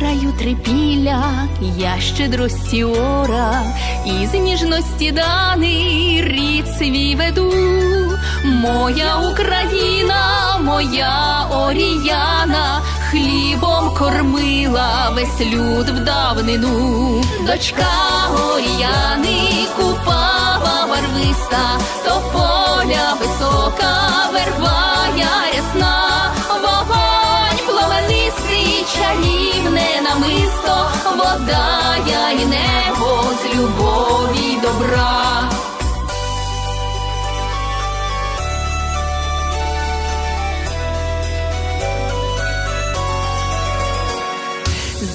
краю трипілля, я щедрості ора, із ніжності даний рід свій веду. Моя Україна, моя Оріяна, хлібом кормила весь люд в давнину. Дочка Оріяни, купава барвиста, тополя висока, верба ясна, чарівне намисто, вода я і небо з любові й добра.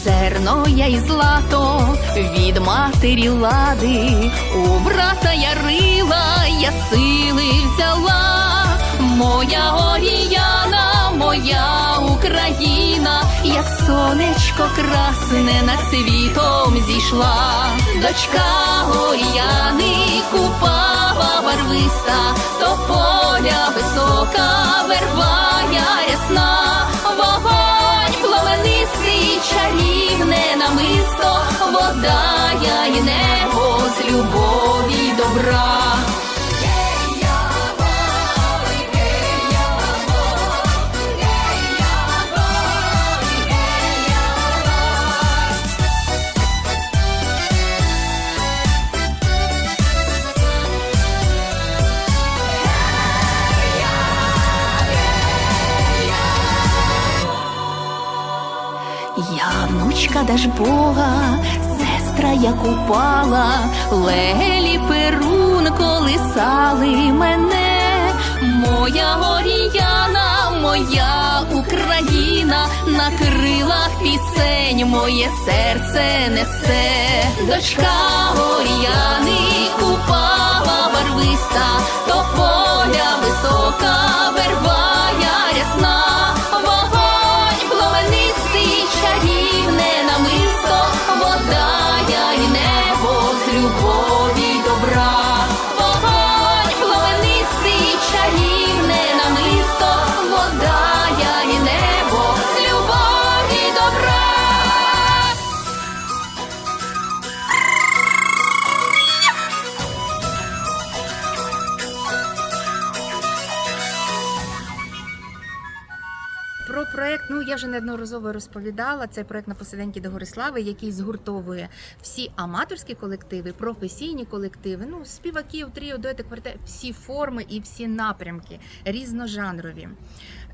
Зерно я і злато від матері лади, у брата ярила я сили сонечко красне над світом зійшла, дочка оріяни, купава барвиста, тополя висока, верба ясна, вогонь пломенистий, чарівне намисто, вода я і небо з любові добра. Я внучка Дажбога, сестра як упала, лелі перун колисали мене, моя горіяна, моя Україна, на крилах пісень моє серце несе, дочка горіяни, купава барвиста, тополя висока, верба я вже неодноразово розповідала. Це проект на посиденьки до гори слави, який згуртовує всі аматорські колективи, професійні колективи, ну співаків, тріо, дуети, квартет, всі форми і всі напрямки різножанрові.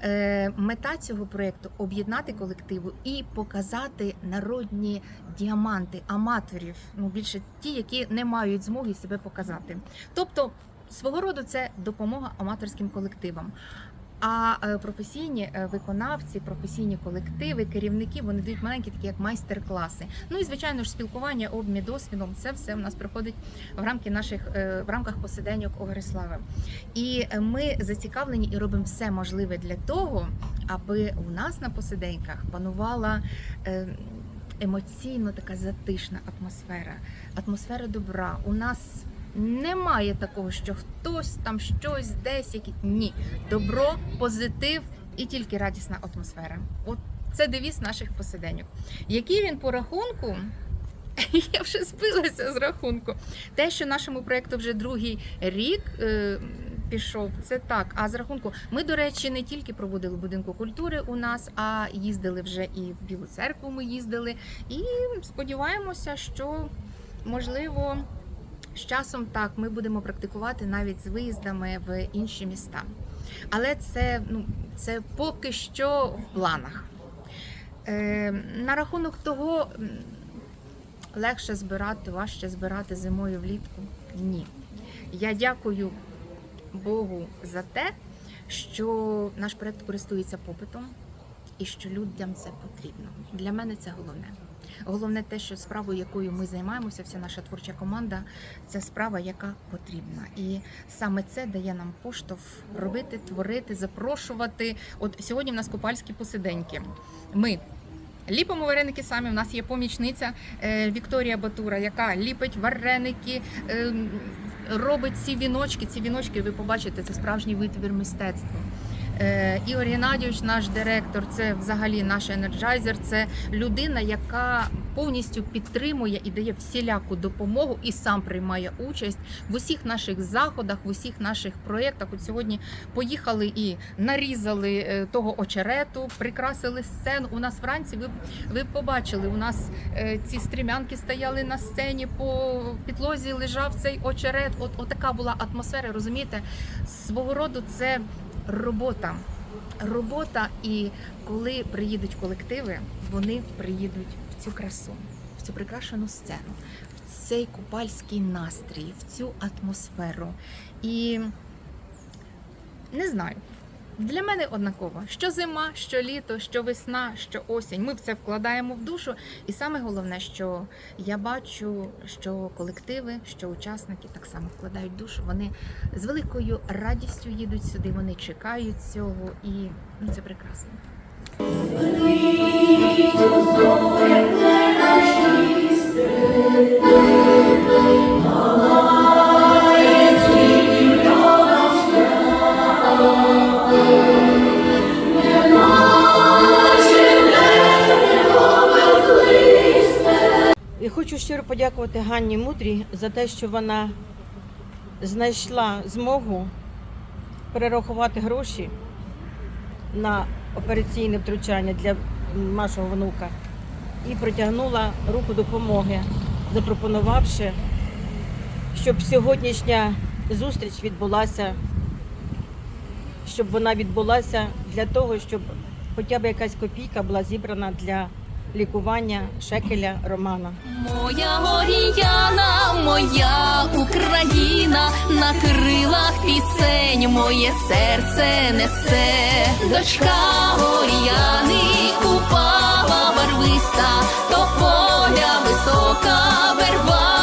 Е, мета цього проекту об'єднати колективу і показати народні діаманти аматорів. Ну більше ті, які не мають змоги себе показати. Тобто. Свого роду це допомога аматорським колективам. А е, професійні е, виконавці, професійні колективи, керівники вони дають маленькі такі як майстер-класи. Ну і звичайно ж спілкування, обмін досвідом. Це все в нас проходить в рамки наших е, в рамках посиденьок Огрислави. І ми зацікавлені і робимо все можливе для того, аби у нас на посиденьках панувала. Емоційно така затишна атмосфера, атмосфера добра. У нас немає такого, що хтось там щось десь які ні. Добро, позитив і тільки радісна атмосфера. От це девіз наших посиденьок. Який він по рахунку? Я вже збилася з рахунку. Те, що нашому проєкту вже другий рік е, пішов, це так. А з рахунку, ми, до речі, не тільки проводили будинку культури у нас, а їздили вже і в Білу церкву. Ми їздили. І сподіваємося, що можливо. З часом так ми будемо практикувати навіть з виїздами в інші міста. Але це, ну, це поки що в планах. Е, на рахунок того, легше збирати, важче збирати зимою влітку. Ні. Я дякую Богу за те, що наш проект користується попитом і що людям це потрібно. Для мене це головне. Головне те, що справою, якою ми займаємося, вся наша творча команда, це справа, яка потрібна. І саме це дає нам поштовх робити, творити, запрошувати. От сьогодні в нас купальські посиденьки. Ми ліпимо вареники самі. У нас є помічниця е, Вікторія Батура, яка ліпить вареники. е, Робить ці віночки. Ці віночки, ви побачите, це справжній витвір мистецтва. Е, Ігор Геннадійович, наш директор, це взагалі наш енерджайзер. Це людина, яка повністю підтримує і дає всіляку допомогу і сам приймає участь в усіх наших заходах, в усіх наших проєктах. От сьогодні поїхали і нарізали е, того очерету, прикрасили сцену. У нас вранці ви, ви побачили, у нас е, ці стрімянки стояли на сцені, по підлозі лежав цей очерет. От, от така була атмосфера, розумієте? Свого роду це робота. Робота, і коли приїдуть колективи, вони приїдуть в цю красу, в цю прикрашену сцену, в цей купальський настрій, в цю атмосферу. І не знаю. Для мене однаково, що зима, що літо, що весна, що осінь. Ми в це вкладаємо в душу. І саме головне, що я бачу, що колективи, що учасники так само вкладають душу. Вони з великою радістю їдуть сюди, вони чекають цього, і ну, це прекрасно. І подякувати Ганні Мудрій за те, що вона знайшла змогу перерахувати гроші на операційне втручання для нашого внука і протягнула руку допомоги, запропонувавши, щоб сьогоднішня зустріч відбулася, щоб вона відбулася для того, щоб хоча б якась копійка була зібрана для лікування шекеля Романа. Моя горіяна, моя Україна, на крилах пісень, моє серце несе, дочка горіяни, купала барвиста, то поля висока верба.